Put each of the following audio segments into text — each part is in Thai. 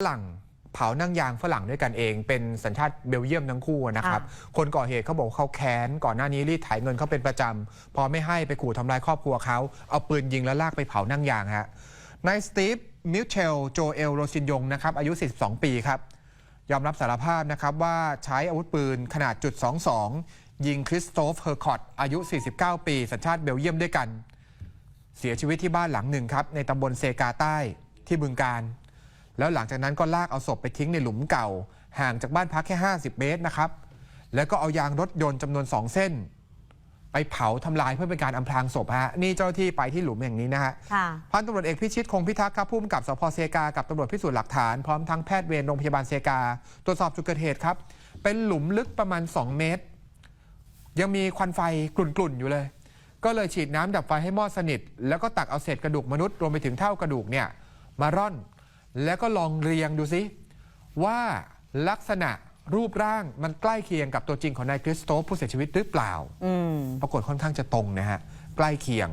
ฝรั่งเผานั่งยางฝรั่งด้วยกันเอง เป็นสัญชาติเบลเยียมทั้งคู่นะครับ คนก่อเหตุเขาบอกว่าเขาแค้นก่อนหน้านี้รีดไถเงินเขาเป็นประจำ พอไม่ให้ไปขู่ทำลายครอบครัวเขา เอาปืนยิงแล้วลากไปเผานั่งยางฮะนายสตีฟมิลเชลโจเอลโรซินยงนะครับอายุ 42 ปีครับ ยอมรับสารภาพนะครับว่าใช้อาวุธปืนขนาดจุด22 ยิงคริสโตฟเฮอร์คอตอายุ 49 ปี สัญชาติเบลเยียมด้วยกัน เสียชีวิตที่บ้านหลังหนึ่งครับในตำบลเซกาใต้ที่บึงการ แล้วหลังจากนั้นก็ลากเอาศพไปทิ้งในหลุมเก่า ห่างจากบ้านพักแค่ 50 เมตรนะครับ แล้วก็เอายางรถยนต์จำนวน 2 เส้น ไปเผาทำลายเพื่อเป็นการอำพรางศพฮะนี่เจ้าหน้าที่ไปที่หลุมแห่งนี้นะฮะค่ะพันตำรวจเอกพิชิตคงพิทักษ์ครับผู้กำกับสพเซกากับตำรวจพิสูจน์หลักฐานพร้อมทั้งแพทย์เวรโรงพยาบาลเซกา ตรวจสอบจุดเกิดเหตุครับ เป็นหลุมลึกประมาณ 2 เมตร ยังมีควันไฟกลุ่นๆอยู่เลย ก็เลยฉีดน้ำดับไฟให้มอดสนิท แล้วก็ตักเอาเศษกระดูกมนุษย์รวมไปถึงเท่ากระดูกเนี่ยมาร่อน แล้วก็ลองเรียงดูซิว่าลักษณะรูปร่างมันใกล้เคียงกับตัวจริงของนายคริสโตฟผู้เสียชีวิตหรือเปล่าอืมปรากฏค่อนข้างจะตรงนะฮะใกล้เคียง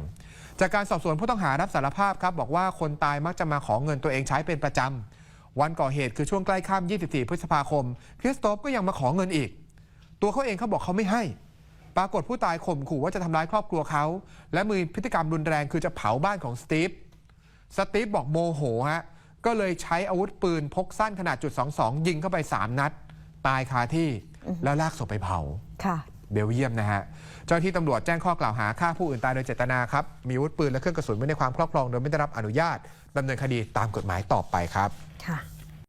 จากการสอบสวนผู้ต้องหารับสารภาพครับ บอกว่าคนตายมักจะมาขอเงินตัวเองใช้เป็นประจำวันก่อเหตุคือช่วงใกล้ค่ำ24 พฤษภาคม คริสโตฟก็ยังมาขอเงินอีก ตัวเขาเองเขาบอกเขาไม่ให้ ปรากฏผู้ตายข่มขู่ว่าจะทำร้ายครอบครัวเขา และมีพฤติกรรมรุนแรงคือจะเผาบ้านของสตีฟสตีฟบอกโมโหฮะ ก็เลยใช้อาวุธปืนพกสั้นขนาดจุด22 ยิงเข้าไป 3 นัด ตายคาที่แล้วลากศพไปเผาค่ะเบลเยียมนะฮะ เจ้าหน้าที่ตำรวจแจ้งข้อกล่าวหาฆ่าผู้อื่นตายโดยเจตนาครับ มีอาวุธปืนและเครื่องกระสุนไว้ในความครอบครองโดยไม่ได้รับอนุญาตดำเนินคดีตามกฎหมายต่อไปครับค่ะ